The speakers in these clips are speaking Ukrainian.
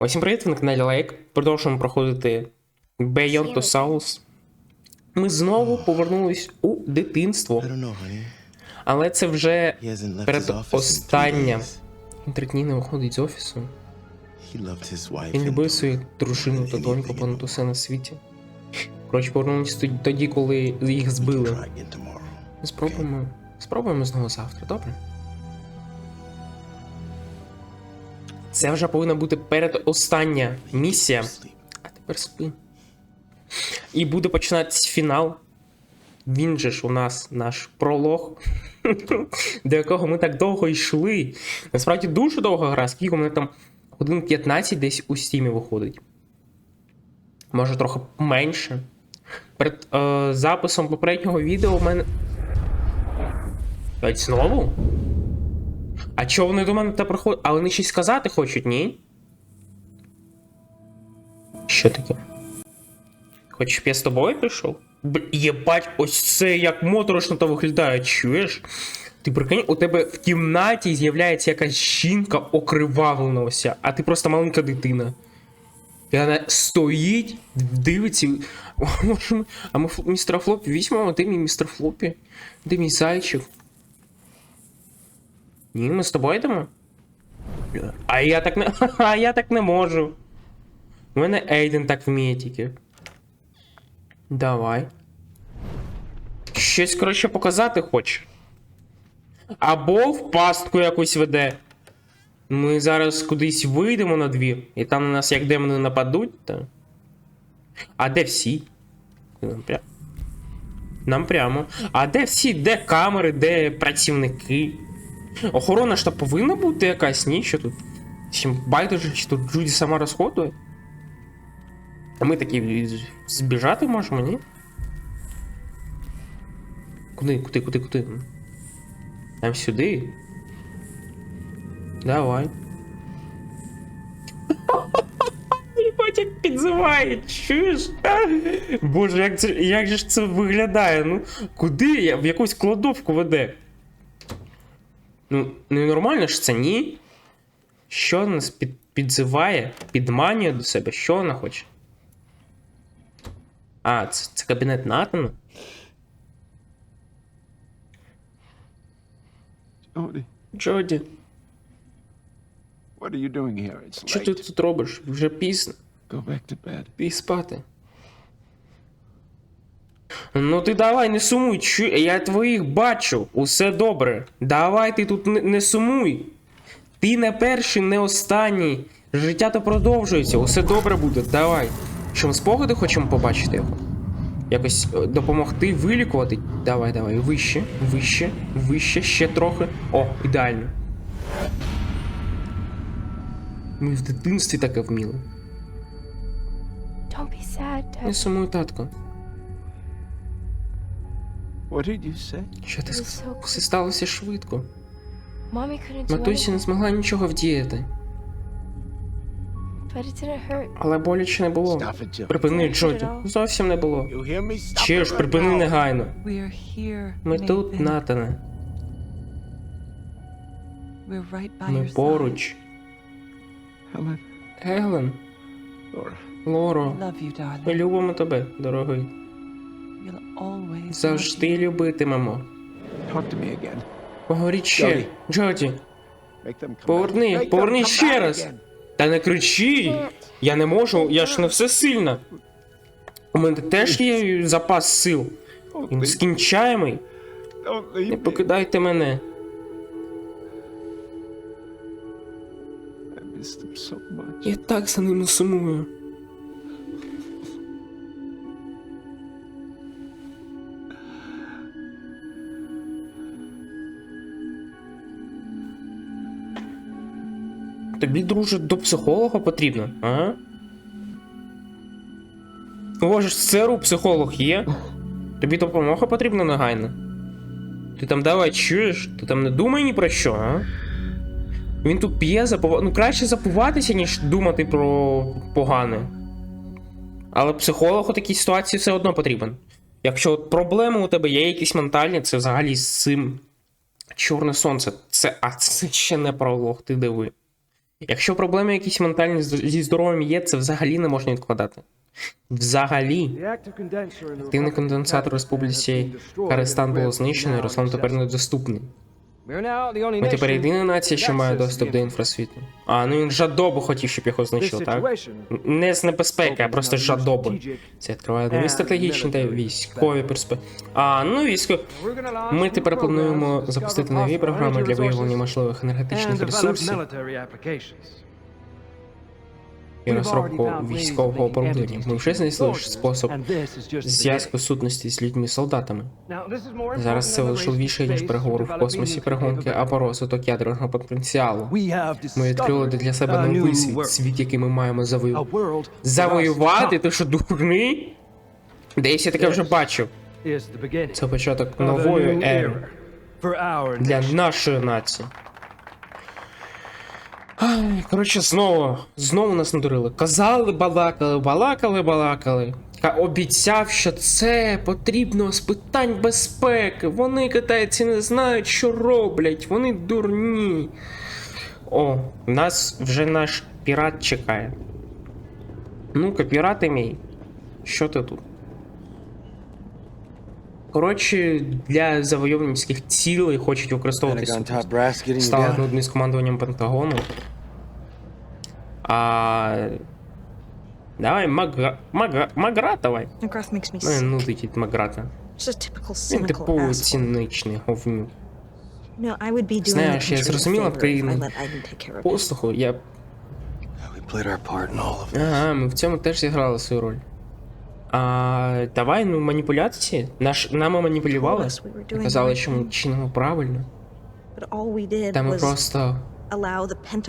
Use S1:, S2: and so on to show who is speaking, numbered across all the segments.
S1: Усім привіт, ви на каналі Лайк. Продовжуємо проходити Beyond Two Souls. Ми знову повернулись у дитинство, але це вже перед
S2: days.
S1: Він три дні не виходить з офісу. Він любив свою дружину та доньку понад усе на світі. Коротше, повернулись тоді- коли їх збили. спробуємо. Спробуємо знову завтра, добре? Це вже повинна бути передостання місія. А тепер спи. І буде починатися фінал. Він же ж у нас наш пролог, до якого ми так довго йшли. Насправді дуже довга гра, скільки у мене там годин 15 десь у стімі виходить. Може трохи менше. Перед е, записом попереднього відео у мене. Знову? А чого вони до мене та приходять? А вони щось сказати хочуть, ні? Що таке? Хочеш, щоб я з тобою? Б... Єбать, ось це як моторошно то виглядає, чуєш? Ти прикинь, у тебе в кімнаті з'являється якась жінка окривавлена вся, а ти просто маленька дитина. І вона стоїть, дивиться. Може ми... А ми містера Флопі візьмемо, де мій містер Флопі? Де мій зайчик? Ні, ми з тобою йдемо? А я так не. А я так не можу. У мене Ейден так вміє тільки. Давай. Щось, коротше, показати хоче. Або в пастку якусь веде. Ми зараз кудись вийдемо на двір, і там на нас як демони нападуть, то. А де всі? Нам прямо. Нам прямо. А де всі? Де камери, де працівники? Охорона ж то повинна бути якась, ні? Що тут? Чим байдуже, чи тут Джуді сама розходує? А ми такі збіжати можемо, ні? Куди, куди, куди, куди? Там сюди. Давай. Єбать, як підзиває, чуєш? Боже, як, це, як же ж це виглядає? Ну, куди? В якусь кладовку веде. Ну, ну нормально ж це ні. Що нас під, підзиває, підманює до себе? Що вона хоче? А, це, це кабінет Натана?
S3: Odie,
S1: Джоді,
S3: what are you doing here? It's
S1: що
S3: late.
S1: ти тут робиш? Вже пізно.
S3: Go back to bed.
S1: Пій спати. Ну ти давай, не сумуй, чу... я твоїх бачу, усе добре. Давай ти тут не, не сумуй. Ти не перший, не останній. Життя то продовжується, усе добре буде, давай. Що ми спогади хочемо побачити його? Якось е, допомогти вилікувати. Давай, давай, вище, вище, вище, ще трохи. О, ідеально. Ми в дитинстві таке вміли. Не сумуй, татко. Що ти сказав?
S4: все
S1: сталося швидко.
S4: Mommy couldn't do
S1: Матусі не змогла нічого вдіяти,
S4: but it didn't hurt.
S1: але боляче не було. Припини, Джоді. Зовсім не було.
S2: It
S1: ж припини негайно. Ми тут, Натане.
S5: We're right by
S1: Ми поруч. Гелен, Лоро, ми любимо тебе, дорогий. Завжди любитимемо.
S3: talk to me again.
S1: Поговоріть ще.
S3: Джоді.
S1: Джоді,
S3: Make them come
S1: поверни їх, поверни ще раз. Та не кричи. Я не можу, я ж не все сильна. У мене теж є запас сил.
S3: Don't
S1: Він
S3: leave,
S1: скінчаємий. Не покидайте мене. Я так за ними сумую. Тобі, друже, до психолога потрібно, а? У вас ж серу психолог є? Тобі допомога потрібна негайно? Ти там давай чуєш? Ти там не думай ні про що, а? Він тут п'є, запова... ну краще запуватися, ніж думати про погане. Але психолог у такій ситуації все одно потрібен. Якщо от проблеми у тебе є якісь ментальні, це взагалі з цим Чорне сонце. Це. А це ще не пролог, ти диви. Якщо проблеми якісь ментальні зі здоров'ям є, це взагалі не можна відкладати. Взагалі. Активний конденсатор республіці Карестан було знищено, і Руслан тепер недоступний. Ми тепер єдина нація, що має доступ до інфрасвіту. А, ну він жадобу хотів, щоб його знищили, так? Не з небезпеки, а просто жадобу. Це відкриває нові стратегічні та військові перспективи. А, ну військо. Ми тепер плануємо запустити нові програми для виявлення можливих енергетичних ресурсів і розробку військового оборудовання. Ми вже знайшли спосіб зв'язку сутності з людьми-солдатами. Зараз це важливіше, ніж переговори в космосі, перегонки або розвиток ядерного потенціалу. Ми відкрили для себе новий світ, світ, який ми маємо завоювати. Завоювати? Ти що дурний? Десь я таке вже бачив. Це початок нової ери для нашої нації. Ай, коротше, знову, знову нас надурили. Казали, балакали, балакали, балакали. Ка- Обіцяв, що це потрібно з питань безпеки. Вони китайці не знають, що роблять. Вони дурні. О, нас вже наш пірат чекає. Ну-ка, пірат мій. Що ти тут? Коротше, для завойовницьких цілей хочуть використовувати
S2: Pentagon top brass getting you
S1: стали
S2: down.
S1: з командуванням Пентагону. А... Давай, Магра... Магра... Магра давай.
S6: McGrath makes me
S1: Ну, нудить від Маграта. Він
S6: cynical
S1: типовий говнюк. Знаєш, я зрозуміла країну. Послуху, я. Ага, ми в цьому теж зіграли свою роль. А давай, ну, маніпуляції. Наш... Нами маніпулювали. Казали, що ми чинимо правильно. Та ми просто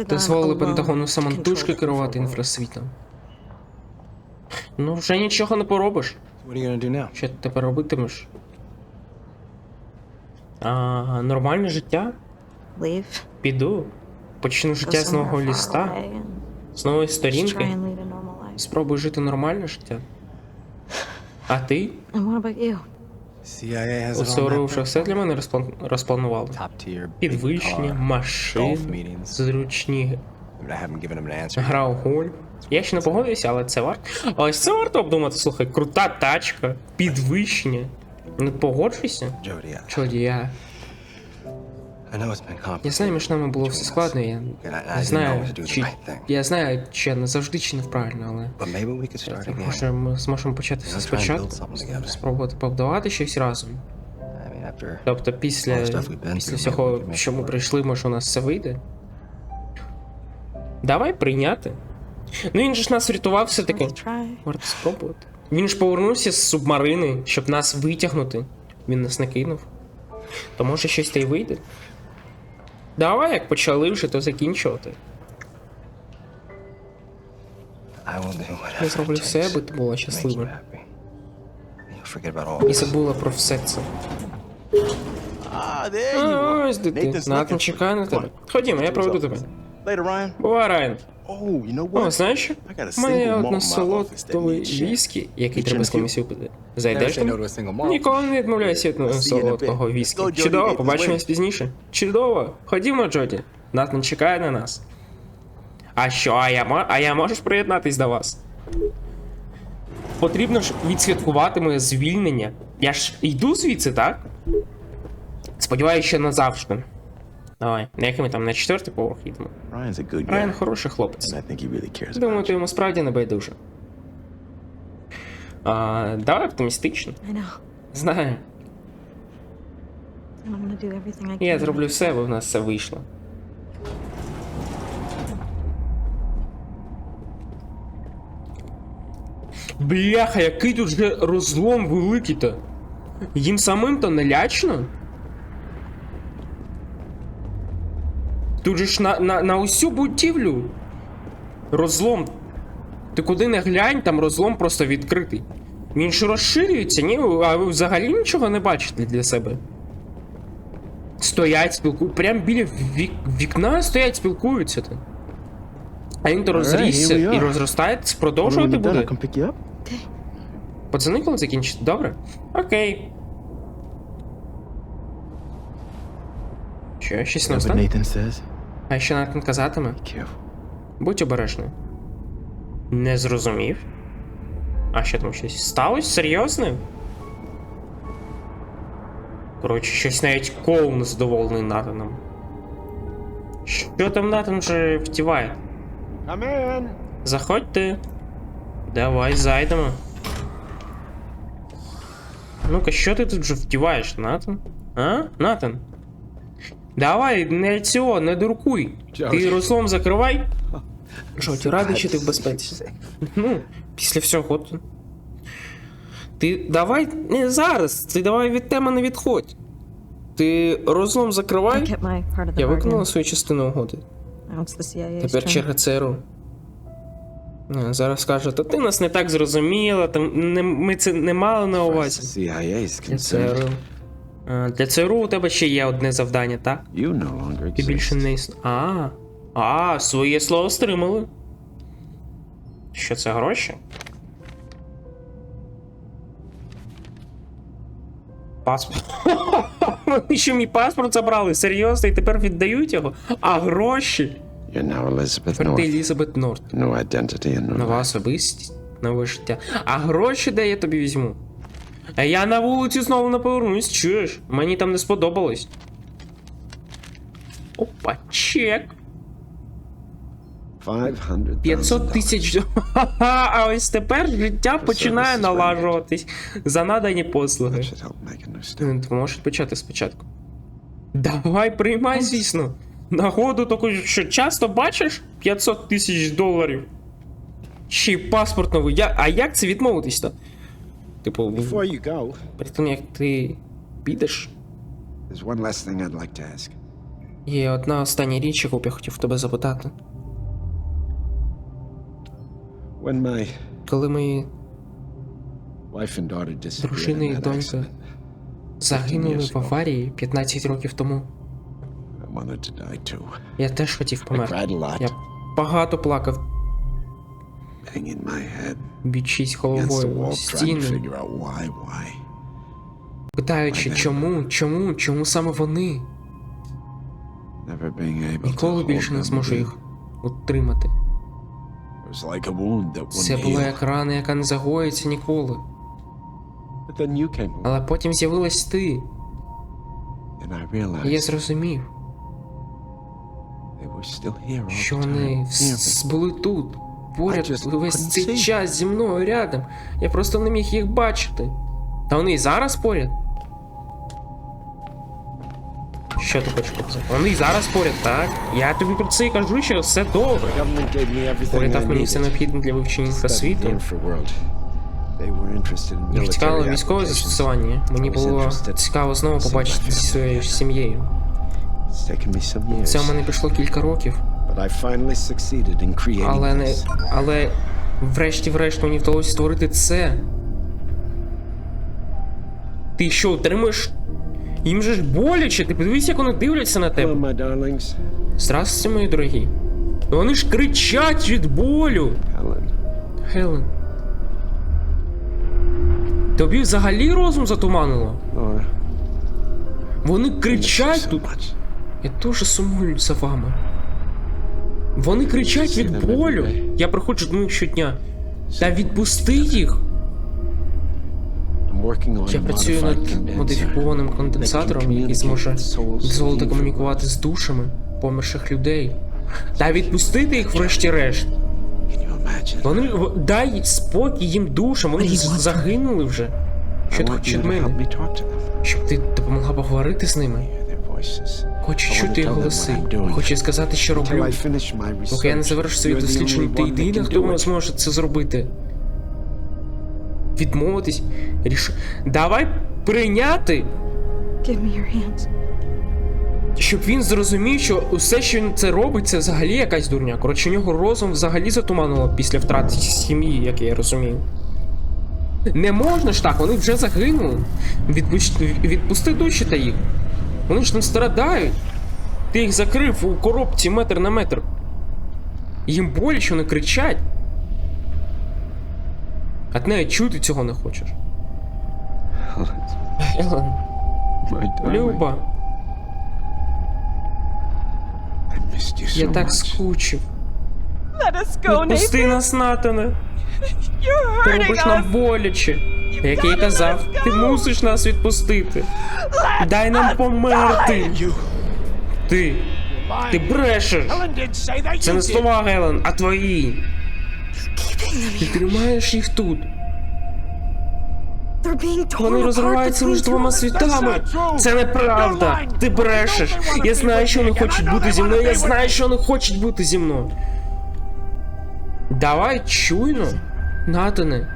S1: дозволили Пентагону самотужки керувати інфрасвітом. Ну, вже нічого не поробиш. Що ти тепер робитимеш? А, нормальне життя? Піду. Почну життя з нового ліста, з нової сторінки. Спробуй жити нормальне життя. А ти?
S2: Out.
S1: все для мене розплан... розпланували.
S2: Top tier, big
S1: Підвищення,
S2: машини,
S1: зручні
S2: But I haven't given him an answer.
S1: Гра у. Я ще не погодився, але це варто. А ось це варто обдумати. Слухай, крута тачка, підвищення. Не погоджуйся? Джодія. Я.
S2: I know it's been complicated.
S1: Я знаю, між нами було все складно, я
S2: And I, I
S1: не знаю, чи. Я знаю, чи я не завжди чинив правильно, але. Може, ми зможемо почати все спочатку? Спробувати побудувати щось разом. Тобто після, після всього, що ми
S2: work.
S1: пройшли, може у нас все вийде. Давай прийняти. Ну він же ж нас врятував все-таки. Варто спробувати. Він ж повернувся з субмарини, щоб нас витягнути. Він нас не кинув. То може щось та й вийде. Давай, як почали вже, то закінчувати. Я зроблю все, аби ти була щаслива. І забула про все це. А, ось дитина. Натан чекає на тебе. Ходімо, я проведу тебе. Бувай, Райан.
S2: Oh,
S1: О, знаєш У мене є одна солодовий віскі, який треба з
S2: to
S1: кимось випити. Зайдеш там? Ніколи не відмовляйся від солодкого віскі. Чудово, побачимось пізніше. Чудово. Ходімо, Джоді. Натан чекає на нас. А що, а я, а я можу приєднатись до вас? Потрібно ж відсвяткувати моє звільнення. Я ж йду звідси, так? Сподіваюся, що назавжди. Давай, на який ми там на четвертий поверх їдемо. Райан хороший хлопець. Думаю, ти йому справді не байдуже. А, давай оптимістично. Знаю. Я зроблю все, бо в нас все вийшло. Бляха, який тут же розлом великий-то. Їм самим то не лячно? Тут же ж на, на, на усю будівлю. Розлом. Ти куди не глянь, там розлом просто відкритий. Він ж розширюється, ні? А ви взагалі нічого не бачите для себе? Стоять, спілкуються. Прям біля вік... вікна стоять, спілкуються. то. А він то розрісся
S2: here
S1: і розростається, продовжувати буде. Пацани, коли закінчити? Добре? Окей. Що, щось не А що Натан казатиме? Будь обережним. Не зрозумів. А що там щось сталося? Серйозно? Коротше, щось навіть Коул незадоволений Натаном. Що там Натан вже втіває? Заходьте. Давай зайдемо. Ну-ка, що ти тут вже втіваєш, Натан? А? Натан? Давай, не цього, не дуркуй. Ти розлом закривай. Жоті, радий, що ти в безпеці. Ну, після всього. то- Ти давай не зараз. Ти давай від теми не відходь. Ти розлом закривай. Я виконала свою частину угоди. Тепер черга ЦРУ. А, Зараз каже, то ти нас не так зрозуміла, там не, ми це не мали на увазі. ЦРУ. А, для ЦРУ у тебе ще є одне завдання, так?
S2: You no longer
S1: Ти більше не іс... А. А, своє слово стримали. Що це гроші? Паспорт. Вони ще мій паспорт забрали, серйозно, і тепер віддають його. А гроші?
S2: You're now Elizabeth
S1: Тепер ти Елізабет Норт.
S2: No identity and no
S1: Нова особистість, нове життя. А гроші де я тобі візьму? А я на вулиці знову не повернусь, чуєш? Мені там не сподобалось. Опа, чек.
S2: 500
S1: 500 тисяч. А ось тепер життя починає налажуватись за надані послуги. Ти можеш почати спочатку. Давай, приймай, звісно. Нагоду таку, що часто бачиш 500 тисяч доларів. Ще й паспорт новий. Я... А як це відмовитись-то? Типу,
S3: Before you go,
S1: перед тим як ти підеш,
S2: There's one last thing I'd like to ask.
S1: є одна остання річ, яку б я хотів тебе запитати.
S3: when my
S1: Коли мої
S3: wife and daughter disappeared
S1: дружина і
S3: in that
S1: донька
S3: accident,
S1: загинули в аварії 15 років тому,
S3: I wanted to die too.
S1: я теж хотів
S3: I
S1: померти.
S3: cried a lot,
S1: Я багато плакав, бічись головою стіни. Питаючи, чому, чому, чому саме вони? Ніколи більше не зможу їх утримати. Це була як рана, яка не загоїться ніколи. Але потім з'явилась ти, і я зрозумів, що вони були тут, поряд
S2: I just
S1: весь
S2: couldn't
S1: цей
S2: see.
S1: час зі мною рядом. Я просто не міг їх бачити. Та вони і зараз поряд. Що ти хочеш показати? Вони і зараз поряд, так? Я тобі про це і кажу, що все добре.
S3: The government gave me everything
S1: Уряд
S3: I
S1: дав мені все
S3: needed.
S1: необхідне для вивчення
S3: Studied
S1: інфрасвіту.
S3: Infraworld.
S2: They were interested in
S1: Їх цікавило
S2: military
S1: військове
S2: applications.
S1: застосування. Мені
S2: I was
S1: було
S2: interested.
S1: цікаво знову побачити зі своєю сім'єю.
S2: It's taken me some years.
S1: Це в мене пішло кілька років,
S3: But I finally succeeded in creating
S1: але не. Але врешті-врешт мені вдалося створити це. Ти що, отримуєш? Їм же ж боляче, ти подивись, як вони дивляться на тебе.
S3: my.
S1: Здравствуйте, мої дорогі. Ну Вони ж кричать від болю.
S3: Helen.
S1: Хелен. Тобі взагалі розум затуманило?
S3: Laura.
S1: Вони кричать тут. Я дуже сумую за вами. Вони кричать від болю. Я приходжу до них щодня. Та відпусти їх. Я працюю над модифікованим конденсатором, який зможе дозволити комунікувати з душами померших людей. Та відпустити їх врешті-решт. Вони дай спокій їм душам, вони загинули вже. Що ти хочеш від мене? Щоб ти допомогла поговорити з ними. Хочу чути їх голоси. Хочу сказати, що роблю. Поки я не завершу свої дослідження, ти єдина, хто зможе це зробити. Відмовитись. Ріш... Давай прийняти,
S6: Give me your hands.
S1: щоб він зрозумів, що усе, що він це робить, це взагалі якась дурня. Коротше, у нього розум взагалі затуманило після втрати сім'ї, як я розумію. Не можна ж так, вони вже загинули. Відпуч... Відпусти душі та їх. Вони ж не страдають. Ти їх закрив у коробці метр на метр. Їм боляче, вони кричать. А ти навіть чути цього не хочеш. Елен, Люба, я так скучив. Відпусти нас, Натане. Ти робиш нам боляче. Як я й казав, ти мусиш нас відпустити. Дай нам померти. Ти. Ти брешеш. Це не слова, Гелен, а твої. Ти тримаєш їх тут. Вони розриваються між двома світами. Це неправда. Ти брешеш. Я знаю, що вони хочуть бути зі мною. Я знаю, що вони хочуть бути зі мною. Давай чуйно. Натане,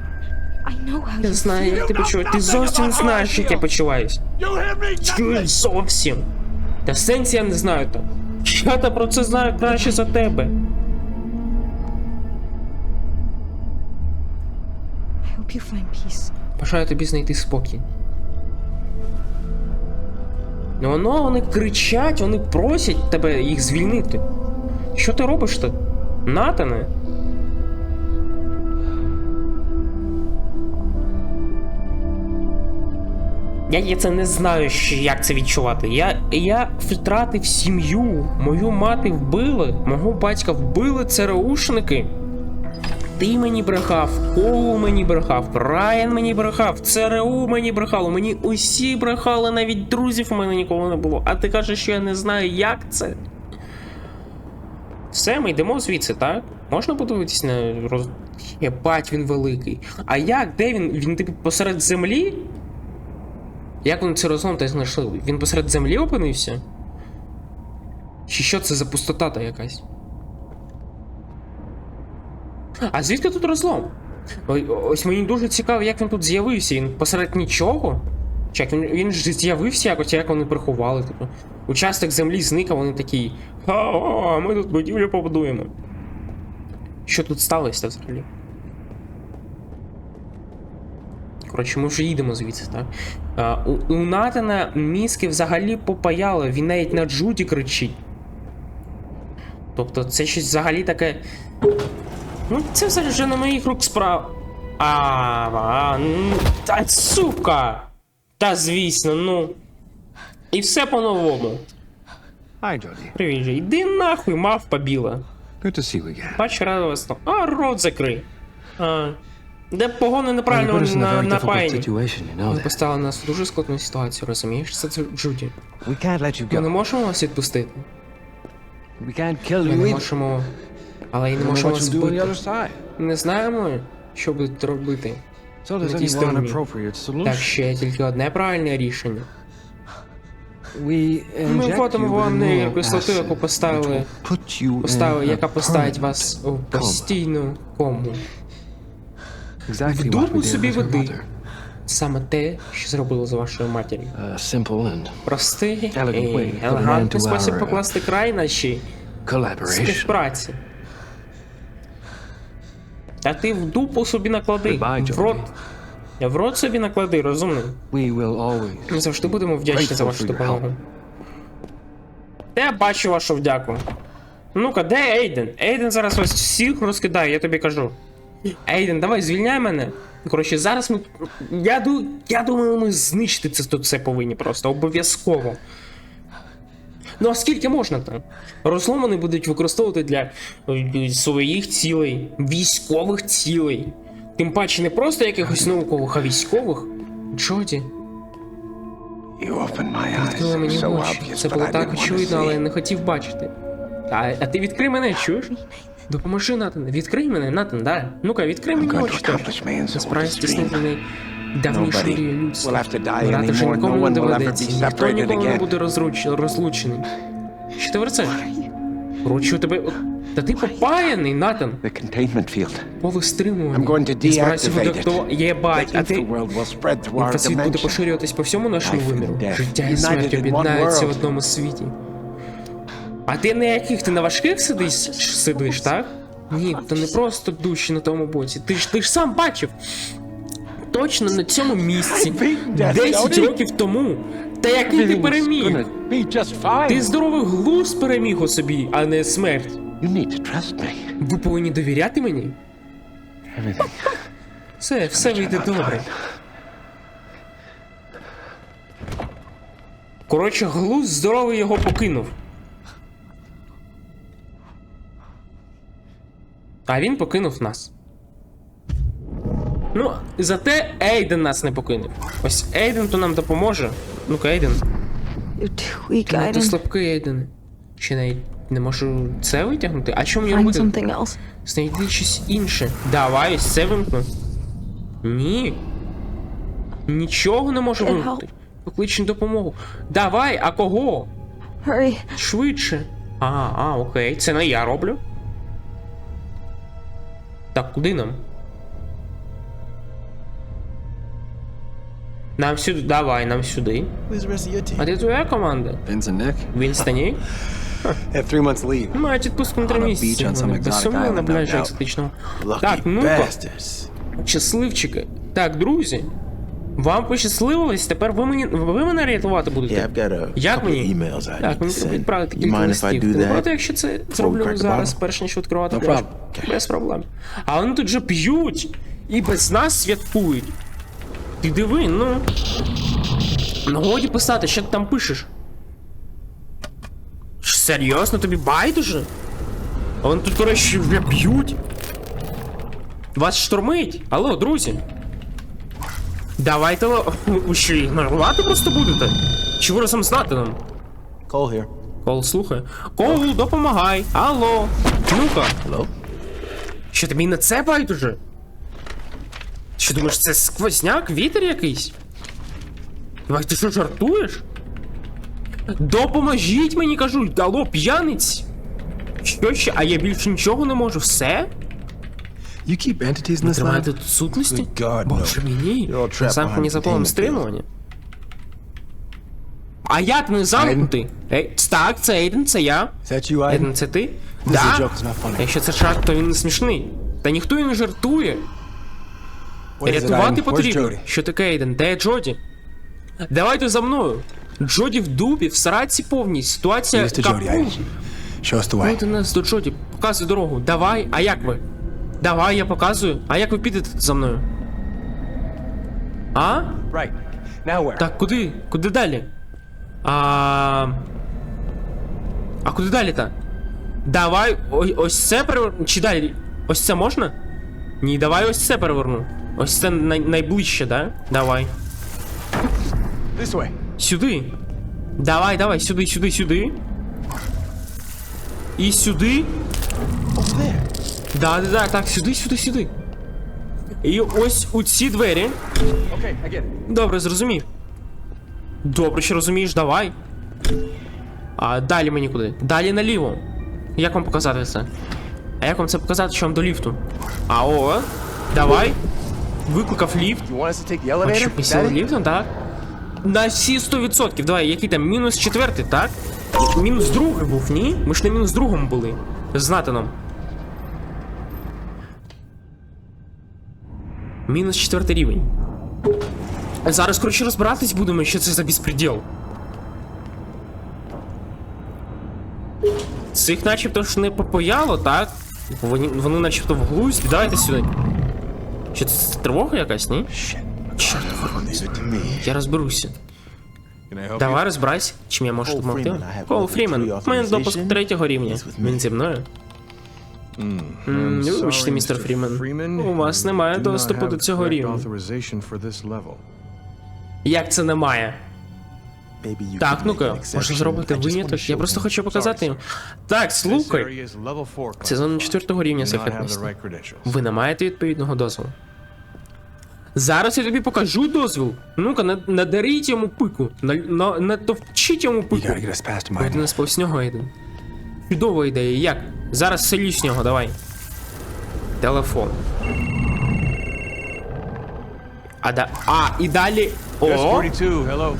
S1: я знаю, як ти почуваєш. Ти зовсім не знаєш, як я почуваюсь.
S2: You hear me?
S1: Чуєш зовсім. Та сенсі я не знаю то. Я та про це знаю краще за тебе. Бажаю тобі знайти спокій. Ну воно вони кричать, вони просять тебе їх звільнити. Що ти робиш тут? Натане? Я, я це не знаю, як це відчувати. Я, я втратив сім'ю, мою мати вбили, мого батька вбили ЦРУшники. Ти мені брехав, Коул мені брехав, Райан мені брехав, ЦРУ мені брехало, мені усі брехали, навіть друзів у мене ніколи не було. А ти кажеш, що я не знаю, як це. Все, ми йдемо звідси, так? Можна подивитись на роз. Єбать, він великий. А як? Де він? Він типу посеред землі? Як вони це розлом знайшли? Він посеред землі опинився? Чи що це за пустота та якась? А звідки тут розлом? Ось мені дуже цікаво, як він тут з'явився. Він посеред нічого? Чи як він, він ж з'явився якось, як вони приховали. Типу. Участок землі зник, а вони такі. Ха, ми тут будівлю побудуємо. Що тут сталося взагалі? Коротше, ми вже їдемо звідси, так? А, у, у Натана мізки взагалі попаяло, він навіть на Джуді кричить. Тобто це щось взагалі таке. Ну, це все вже на моїх рук справ. А, а, та сука! Та звісно, ну. І все по-новому. Привіт же, йди нахуй, мавпа біла.
S2: Good to see you again.
S1: Бач, радий вас. А, рот закрий. А, де погони неправильно на, Ви
S2: that.
S1: поставили нас в дуже складну ситуацію, розумієш? Це, Джуді. Ми не можемо вас відпустити. Ми не можемо. Але і не можемо вас збити. Не знаємо, що будуть робити. На тій стороні. Так ще тільки одне правильне рішення. Ми вводимо вам нейру кислоту, яку поставили, поставили, яка поставить вас у постійну кому.
S2: Did
S1: собі води. Саме те, що зробили з вашою матір'ю.
S2: A simple and
S1: Простий і елегантний спосіб
S2: uh,
S1: покласти край нашій співпраці. Та ти в дупу собі наклади. В рот. В рот собі наклади, розумний.
S2: We will always
S1: Ми завжди будемо вдячні за вашу допомогу. Та я бачу вашу вдяку. Ну-ка, де Ейден? Ейден зараз вас всіх розкидає, я тобі кажу. Ейден, давай звільняй мене. Коротше, зараз ми. Я, ду... я думаю, ми знищити це тут все повинні просто, обов'язково. Ну а скільки можна там? Розлом вони будуть використовувати для е, своїх цілей, військових цілей. Тим паче не просто якихось наукових, а військових. Джоді, відкрила мені очі. Це було так очевидно, але я не хотів бачити. А, а ти відкрий мене, чуєш? Допоможи, Натан. Відкрий мене, Натан, да. Ну-ка, відкрий мені очі теж. Насправді найдавнішу
S2: Nobody
S1: мрію людства. Вмирати вже нікому не доведеться. Ніхто ніколи не буде розлучений. Що ти верцеш? Коротше, у тебе... Та ти попаяний, Натан. Поле стримування.
S2: I'm going to
S1: Я збираюся видактувати. Єбать, а ти... Інфоцвіт буде поширюватись по всьому нашому виміру. Життя і смерть об'єднаються в одному світі. А ти на яких? Ти на важких сидиш, сидиш, так? Ні, то не просто душі на тому боці. Ти ж ти ж сам бачив. Точно на цьому місці.
S2: I've beaten death,
S1: 10 років тому. Та який ти переміг? Ти здоровий глузд переміг у собі, а не смерть. Ви повинні довіряти мені? Все, все вийде добре. Коротше, глузд здоровий його покинув. А він покинув нас. Ну, зате Ейден нас не покинув. Ось Ейден то нам допоможе. Ну-ка, Ейден. Ну, ти
S6: Aiden.
S1: слабкий, Ейден. Чи навіть не можу це витягнути? А чому
S6: something else.
S1: Знайди щось інше. Давай, ось це вимкну. Ні. Нічого не можу вимкнути. Поклич на допомогу. Давай, а кого?
S6: Hurry.
S1: Швидше. А, а, окей, це не я роблю. Так, куди нам? Нам сюди. Давай, нам сюди. А де твоя команда?
S3: Have three months.
S1: Мають відпустку на три
S3: On
S1: місяці.
S3: beach on some
S1: Вони
S3: exotic
S1: Безсумнівно на пляжі
S3: екзотичному.
S1: Так, ну-ка. Щасливчики. Так, друзі. Вам пощасливилось, тепер ви мені ви мене рятувати будете.
S7: Yeah, I've got a
S1: Як мені? Так, мені треба відправити кілька листів. Ти проти, якщо це зроблю зараз, перш ніж відкривати
S3: No problem.
S1: Без проблем. А вони тут же п'ють і без нас святкують. Ти диви, ну. Ну годі писати, що ти там пишеш? Серйозно, тобі байдуже? А вони тут, коротше, б'ють. Вас штурмить. Алло, друзі. Давайте. Ви що, ігнорувати просто будете? Чи ви разом знати нам?
S7: Cole here.
S1: Кол слухає. Кол, допомагай. Алло. Ну-ка.
S7: Hello?
S1: Що тобі на це байдуже? Що думаєш, це сквозняк, вітер якийсь? Давай, ти що жартуєш? Допоможіть мені, кажу, алло, п'яниць. Що ще? А я більше нічого не можу. Все?
S3: You keep entities in this lab?
S1: тут сутності?
S3: God,
S1: Боже мій.
S3: You're all trapped
S1: Замкнені законом
S3: containment
S1: стримування. А як не замкнутий? Ей, так, це Ейден, це я.
S3: Is that you, Aiden?
S1: Ейден, це ти?
S3: This
S1: Да?
S3: is a joke, it's not funny.
S1: Якщо це жарт, то він не смішний. Та ніхто і не жартує.
S3: What is it,
S1: Рятувати
S3: Aiden? Where's
S1: потрібно.
S3: Jody?
S1: Що таке, Ейден? Де Джоді? Давайте за мною. Джоді в дубі, в сраці повній. Ситуація
S3: us to Jody,
S1: капут.
S3: Aiden. Show us the way.
S1: Давайте нас до Джоді. Показуй дорогу. Давай, а як ви? Давай, я показую. А як ви підете за мною? А?
S3: Right. Now where?
S1: Так, куди? Куди далі? А. А куди далі та? Давай, ой, ось це переверну. Чи далі? Ось це можна? Ні, давай ось це переверну. Ось це най- найближче, да? Давай.
S3: This way.
S1: Сюди. Давай, давай, сюди, сюди, сюди. І сюди.
S3: Over there.
S1: Да, да, да, так, сюди, сюди, сюди. І ось у ці двері. Добре, зрозумів. Добре, що розумієш, давай. А далі мені куди? Далі наліво. Як вам показати це? А як вам це показати, що вам до ліфту? А о, давай. Викликав ліфт. А що, після ліфтом, так? На всі 100%. Давай, який там? Мінус четвертий, так? Мінус другий був, ні? Ми ж на мінус другому були. Знати нам. Мінус четвертий рівень. Зараз, коротше, розбиратись будемо, що це за безпреділ. Цих начебто ж не попояло, так? Вони, вони начебто в глузді. Давайте сюди. Що це тривога якась, ні? Чорт, я розберуся. Давай розбирайся, чим я можу допомогти. Кол Фрімен, у мене допуск третього рівня. Він зі мною. Вибачте, містер Фрімен. У вас немає доступу до цього рівня. Як це немає? Так, ну-ка, можна зробити виняток. Я просто хочу показати їм. Так, слухай. Це зона четвертого рівня секретності. Ви не маєте відповідного дозволу. Зараз я тобі покажу дозвіл. Ну-ка, надаріть йому пику. На, на, натовчіть йому пику.
S3: Aiden.
S1: нас повз нього, Ейден. Чудова ідея. Як? Зараз з нього, давай. Телефон. А, да... а і далі. О!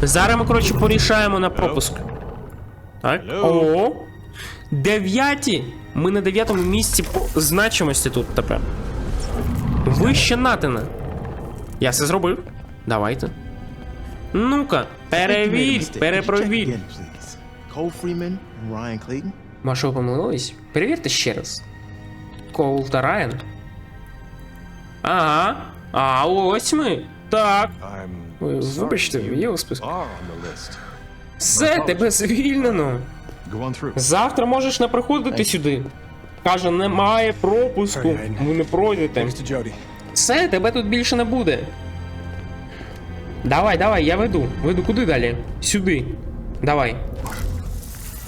S1: Зараз ми, коротше, порішаємо на пропуск. Так. О! Дев'яті! Ми на дев'ятому місці по значимості тут тепер. Вище Натана. Я це зробив. Давайте. Ну-ка, перевір, перепровір.
S7: Cole Freeman and Ryan Clayton.
S1: Ви помилились? Перевірте ще раз. Коул та Райан. Ага. А ось ми. Так. Ви Вибачте, є у списку. Все, тебе звільнено. Завтра можеш не приходити сюди. каже, немає пропуску. Ви не пройдете. Все, тебе тут більше не буде. Давай, давай, я веду. Веду куди далі? Сюди. Давай.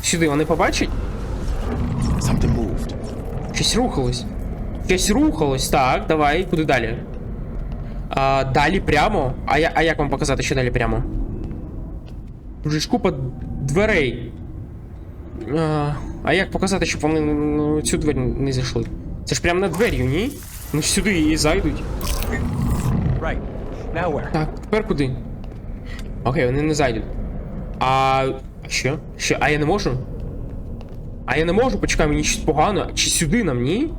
S1: Сюди, вони побачать?
S7: Something moved.
S1: Щось рухалось. Щось рухалось. Так, давай, куди далі? А, далі прямо. А, я, а як вам показати, що далі прямо? Вже ж купа дверей. А, а як показати, щоб вони ну, цю двері не зайшли? Це ж прямо на двер'ю, ні? Ну сюди і зайдуть.
S3: Right. Now where?
S1: Так, тепер куди? Окей, вони не зайдуть. А. Що? Що? А я не можу? А я не можу, почекай, мені щось погано. Чи сюди нам, ні?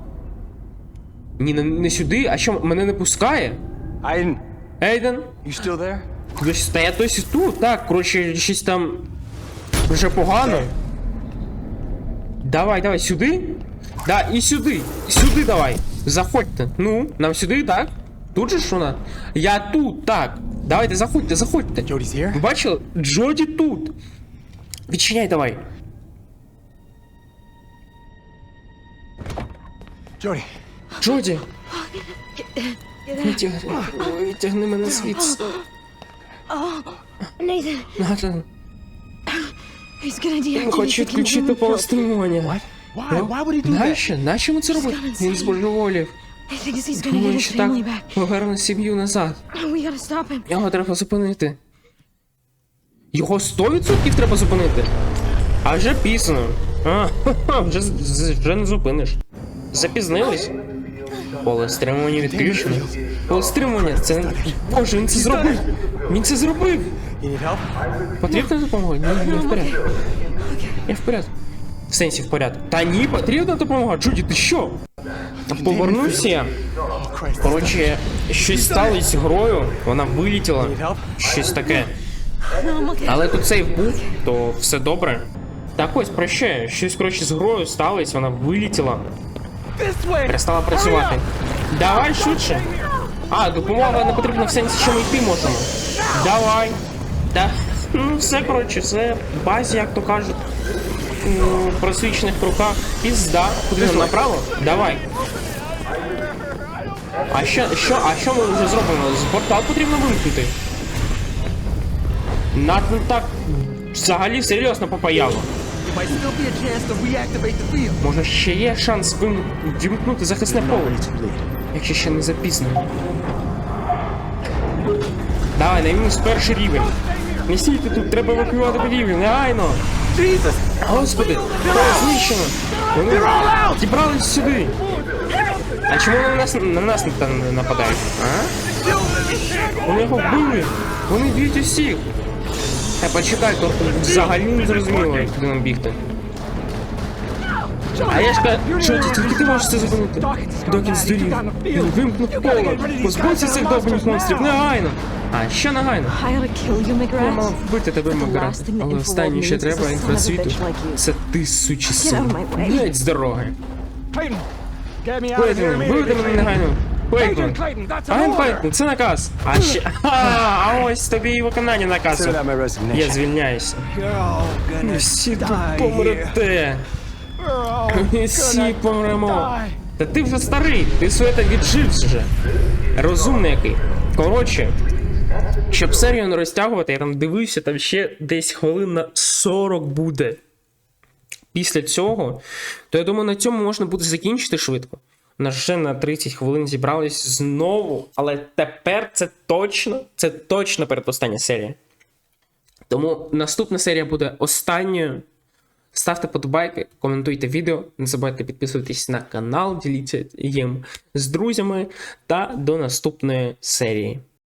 S1: Ні, не, не сюди, а що мене не пускає?
S3: Aiden,
S1: Ейден?
S3: you still there?
S1: Десь, та я досі тут, так, коротше, щось там вже погано. Давай, давай, сюди? Да, і сюди. Сюди давай. Заходьте. Ну, нам сюди, так? Тут же ж вона? Я тут, так. Давайте, заходьте, заходьте. Ви бачили? Джоді тут. Відчиняй давай.
S7: Jody,
S1: Джоді. Витягни, витягни мене звідси.
S4: Nathan,
S1: Натан,
S4: he's gonna deactivate
S1: хочу
S4: the
S1: відключити
S4: containment field.
S1: повстримування.
S7: why? Why would he do that?
S1: Нащо? Нащо ми це робимо? Він збожеволів.
S4: He thinks he's gonna get
S1: Думаю, що так поверне сім'ю назад. Його треба зупинити. Його 100% треба зупинити. А вже пізно. А, вже, вже не зупиниш. Запізнились. Поле стримування відключено. Поле стримування, це. Боже, він це зробив! Він це зробив! Потрібна допомога? Ні, ні, вперед. Я вперед. В сенсі вперед. Та ні, потрібна допомога. Джуді, ти що? Повернувся я. Коротше, щось сталося з грою, вона вилетіла. Щось таке. Але тут сейф був, то все добре. Так ось прощаю, щось коротше з грою сталося, вона
S3: way!
S1: Перестала працювати. Давай швидше. А, допомога не потрібна в сенсі, що ми йти можемо. Давай. Да. Ну, все, коротше, все в базі, як то кажуть. Просвічених руках. Пізда. Куди нам направо? Давай. А що, що, а що ми вже зробимо? З портал потрібно вимкнути. Надо так взагалі серйозно попаяло. Може ще є шанс вим... вімкнути захисне поле, якщо ще не запізно. Давай, на мінус перший рівень. Не стійте тут, треба евакуювати рівень, негайно. Господи, поле знищено. Вони дібрались сюди. А чому вони на нас, на нас не не нападають? А? Вони його вбили. Вони б'ють усіх. Та почекай, то взагалі не зрозуміло, куди нам бігти. А я ж кажу, що ти, тільки ти можеш це зупинити? Доки здурів. Він вимкнув поле. Позбудься цих довбаних монстрів, негайно. А, що негайно? Я мав вбити тебе, Макара. Але останнє, що треба інфрасвіту, це ти,
S6: of
S1: син. Геть з дороги. Клейтон, виведи мене негайно. Айн! Клейтон, це наказ. А ще... А, ось тобі і виконання наказу. Я звільняюся. Всі тут помрете. Ми всі помремо. Та ти вже старий, ти своє так віджив вже. Розумний який. Коротше, щоб серію не розтягувати, я там дивився, там ще десь хвилин на 40 буде. Після цього, то я думаю, на цьому можна буде закінчити швидко. У нас вже на 30 хвилин зібрались знову, але тепер це точно, це точно передостання серія. Тому наступна серія буде останньою. Ставте подобайки, коментуйте відео, не забувайте підписуватись на канал, діліться їм з друзями та до наступної серії.